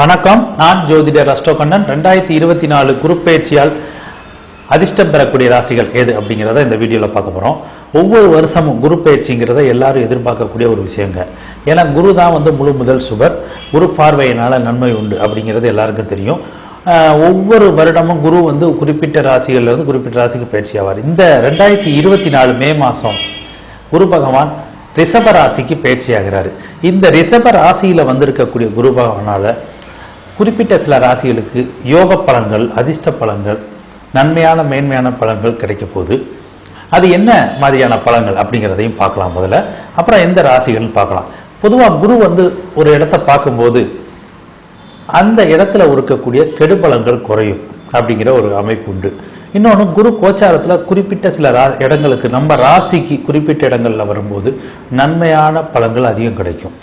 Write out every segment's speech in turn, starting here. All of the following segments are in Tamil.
வணக்கம். நான் ஜோதிடர் அஷ்டோகண்ணன். ரெண்டாயிரத்தி இருபத்தி நாலு குருப்பெயர்ச்சியால் அதிர்ஷ்டம் பெறக்கூடிய ராசிகள் எது அப்படிங்கிறத இந்த வீடியோவில் பார்க்க போகிறோம் ஒவ்வொரு வருஷமும் குரு பயிற்சிங்கிறத எல்லாரும் எதிர்பார்க்கக்கூடிய ஒரு விஷயங்க. ஏன்னா குரு தான் வந்து முழு முதல் சுவர். குரு பார்வையினால் நன்மை உண்டு அப்படிங்கிறது எல்லாருக்கும் தெரியும். ஒவ்வொரு வருடமும் குரு வந்து குறிப்பிட்ட ராசிகள்லேருந்து குறிப்பிட்ட ராசிக்கு பயிற்சி ஆவார். இந்த ரெண்டாயிரத்தி இருபத்தி நாலு மே மாதம் குரு பகவான் ரிஷப ராசிக்கு பயிற்சி ஆகிறாரு. இந்த ரிஷப ராசியில் வந்திருக்கக்கூடிய குரு பகவானால் குறிப்பிட்ட சில ராசிகளுக்கு யோக பலன்கள் அதிர்ஷ்ட பலன்கள் நன்மையான மேன்மையான பலன்கள் கிடைக்க போகுது. அது என்ன மாதிரியான பலன்கள் அப்படிங்கிறதையும் பார்க்கலாம் முதல்ல. அப்புறம் எந்த ராசிகள்னு பார்க்கலாம். பொதுவாக குரு வந்து ஒரு இடத்த பார்க்கும்போது அந்த இடத்துல இருக்கக்கூடிய கெடுபலன்கள் குறையும் அப்படிங்கிற ஒரு அமைப்பு உண்டு. இன்னொன்று குரு கோச்சாரத்தில் குறிப்பிட்ட சில ரா இடங்களுக்கு நம்ம ராசிக்கு குறிப்பிட்ட இடங்களில் வரும்போது நன்மையான பலன்கள் அதிகம் கிடைக்கும்.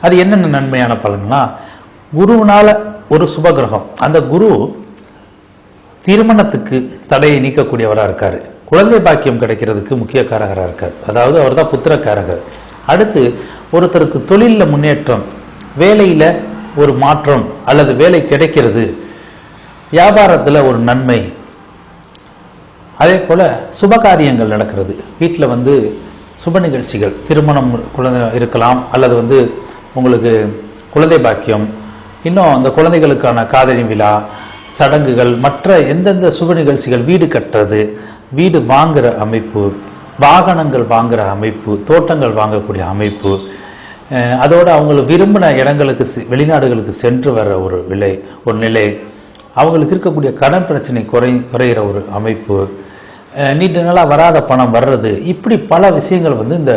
அது என்னென்ன நன்மையான பலன்கள்னா குருவினால ஒரு சுபகிரகம். அந்த குரு திருமணத்துக்கு தடையை நீக்கக்கூடியவராக இருக்கார். குழந்தை பாக்கியம் கிடைக்கிறதுக்கு முக்கிய காரகராக இருக்கார். அதாவது அவர் தான் புத்திரக்காரகர் அடுத்து ஒருத்தருக்கு தொழிலில் முன்னேற்றம் வேலையில் ஒரு மாற்றம் அல்லது வேலை கிடைக்கிறது வியாபாரத்தில் ஒரு நன்மை. அதே போல் சுபகாரியங்கள் நடக்கிறது. வீட்டில் வந்து சுப நிகழ்ச்சிகள். திருமணம் குழந்தை இருக்கலாம் அல்லது வந்து உங்களுக்கு குழந்தை பாக்கியம் இன்னும் அந்த குழந்தைகளுக்கான காதலி விழா சடங்குகள் மற்ற எந்தெந்த சுப நிகழ்ச்சிகள் வீடு கட்டுறது வீடு வாங்குகிற அமைப்பு வாகனங்கள் வாங்குகிற அமைப்பு தோட்டங்கள் வாங்கக்கூடிய அமைப்பு அதோடு அதோட அவங்கள விரும்பின இடங்களுக்கு செ- வெளிநாடுகளுக்கு சென்று வர ஒரு விலை ஒரு நிலை அவங்களுக்கு இருக்கக்கூடிய கடன் பிரச்சனை குறை குறைகிற ஒரு அமைப்பு நீண்ட நாளாக வராத பணம் வர்றது இப்படி பல விஷயங்கள் வந்து இந்த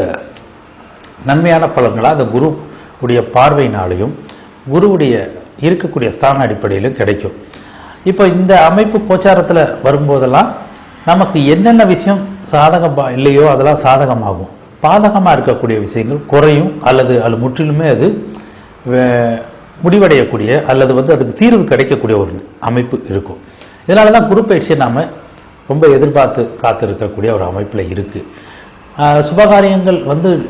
நன்மையான பலன்களாக அந்த குரு உடைய பார்வையினாலையும் குருவுடைய இருக்கக்கூடிய ஸ்தான அடிப்படையிலும் கிடைக்கும். இப்போ இந்த அமைப்பு கோச்சாரத்தில் வரும்போதெல்லாம் நமக்கு என்னென்ன விஷயம் சாதகம் இல்லையோ அதெல்லாம் சாதகமாகும். பாதகமாக இருக்கக்கூடிய விஷயங்கள் குறையும் அல்லது அது முற்றிலுமே அது வே- முடிவடையக்கூடிய அல்லது வந்து அதுக்கு தீர்வு கிடைக்கக்கூடிய ஒரு அமைப்பு இருக்கும். இதனால தான் குரு பயிற்சியை நாம் ரொம்ப எதிர்பார்த்து காத்து இருக்கக்கூடிய ஒரு அமைப்பில் இருக்குது சுபகாரியங்கள் வந்து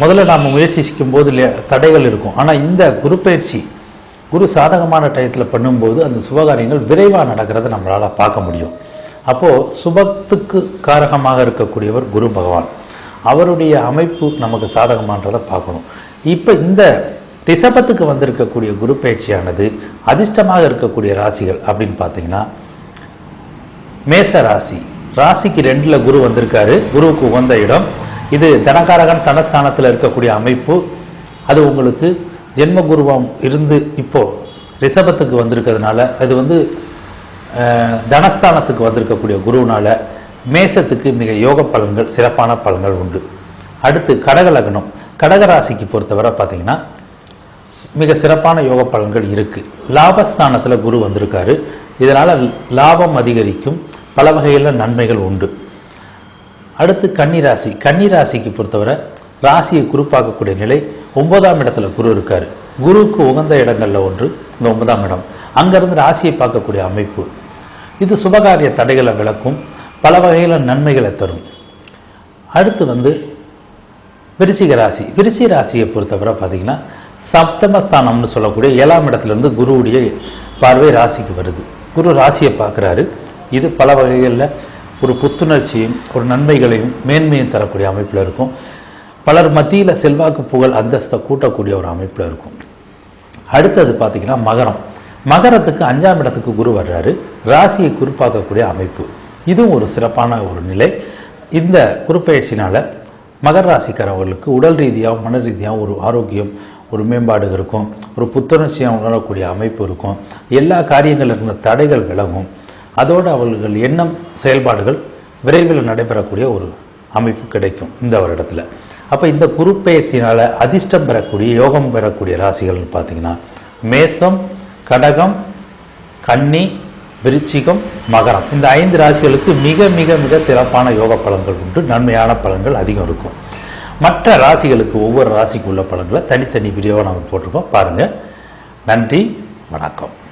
முதல்ல நாம் முயற்சிக்கும் போது தடைகள் இருக்கும். ஆனால் இந்த குரு பயிற்சி குரு சாதகமான டயத்தில் பண்ணும்போது அந்த சுபகாரியங்கள் விரைவாக நடக்கிறத நம்மளால் பார்க்க முடியும். அப்போது சுபத்துக்கு காரகமாக இருக்கக்கூடியவர் குரு பகவான். அவருடைய அமைப்பு நமக்கு சாதகமானதை பார்க்கணும். இப்போ இந்த ரிஷபத்துக்கு வந்திருக்கக்கூடிய குரு பயிற்சியானது அதிர்ஷ்டமாக இருக்கக்கூடிய ராசிகள் அப்படின்னு பார்த்தீங்கன்னா மேச ராசி. ராசிக்கு ரெண்டில் குரு வந்திருக்காரு. குருவுக்கு உகந்த இடம். இது தனகாரகன் தனஸ்தானத்தில் இருக்கக்கூடிய அமைப்பு. அது உங்களுக்கு ஜென்ம குருவம் இருந்து இப்போது ரிஷபத்துக்கு வந்திருக்கிறதுனால அது வந்து தனஸ்தானத்துக்கு வந்திருக்கக்கூடிய குருவினால் மேசத்துக்கு மிக யோக பலன்கள் சிறப்பான பலன்கள் உண்டு. அடுத்து கடக கடகராசிக்கு கடக ராசிக்கு பொறுத்தவரை பார்த்தீங்கன்னா மிக சிறப்பான யோக பலன்கள் இருக்குது லாபஸ்தானத்தில் குரு வந்திருக்காரு. இதனால் லாபம் அதிகரிக்கும். பல வகையில் நன்மைகள் உண்டு. அடுத்து கன்னிராசி. கன்னிராசிக்கு பொறுத்தவரை ராசியை குறிப்பாக்கக்கூடிய நிலை ஒன்பதாம் இடத்துல குரு இருக்காரு. குருவுக்கு உகந்த இடங்கள்ல ஒன்று இந்த ஒன்பதாம் இடம். அங்கேருந்து ராசியை பார்க்கக்கூடிய அமைப்பு. இது சுபகாரிய தடைகளை விளக்கும் பல வகையில் நன்மைகளை தரும். அடுத்து வந்து விருச்சிக ராசி. விருச்சிக ராசியை பொறுத்தவரை பார்த்திங்கன்னா சப்தமஸ்தானம்னு சொல்லக்கூடிய ஏழாம் இடத்துலேருந்து குருவுடைய பார்வை ராசிக்கு வருது. குரு ராசியை பார்க்குறாரு. இது பல வகைகளில் ஒரு புத்துணர்ச்சியும் ஒரு நன்மைகளையும் மேன்மையும் தரக்கூடிய அமைப்பில் இருக்கும். பலர் மத்தியில் செல்வாக்கு புகழ் அந்தஸ்தை கூட்டக்கூடிய ஒரு அமைப்பில் இருக்கும். அடுத்தது பார்த்தீங்கன்னா மகரம். மகரத்துக்கு அஞ்சாம் இடத்துக்கு குரு வர்றாரு. ராசியை குறிப்பாக்கக்கூடிய அமைப்பு. இதுவும் ஒரு சிறப்பான ஒரு நிலை. இந்த குறிப்பயிற்சினால் மகர ராசிக்காரவர்களுக்கு உடல் ரீதியாகவும் மன ரீதியாகவும் ஒரு ஆரோக்கியம் ஒரு மேம்பாடு இருக்கும். ஒரு புத்துணர்ச்சியாக உணரக்கூடிய அமைப்பு இருக்கும். எல்லா காரியங்களில் இருந்த தடைகள் விலகும். அதோடு அவர்கள் எண்ணம் செயல்பாடுகள் விரைவில் நடைபெறக்கூடிய ஒரு அமைப்பு கிடைக்கும் இந்த வருடத்தில். அப்போ இந்த குருப்பெயர்ச்சினால் அதிர்ஷ்டம் பெறக்கூடிய யோகம் பெறக்கூடிய ராசிகள்னு பார்த்தீங்கன்னா மேசம் கடகம் கன்னி விருச்சிகம் மகரம். இந்த ஐந்து ராசிகளுக்கு மிக மிக மிக சிறப்பான யோக பலன்கள் உண்டு. நன்மையான பலன்கள் அதிகம் இருக்கும். மற்ற ராசிகளுக்கு ஒவ்வொரு ராசிக்கு உள்ள பலன்களை தனித்தனி வீடியோவாக நம்ம போட்டிருக்கோம். பாருங்கள் நன்றி வணக்கம்.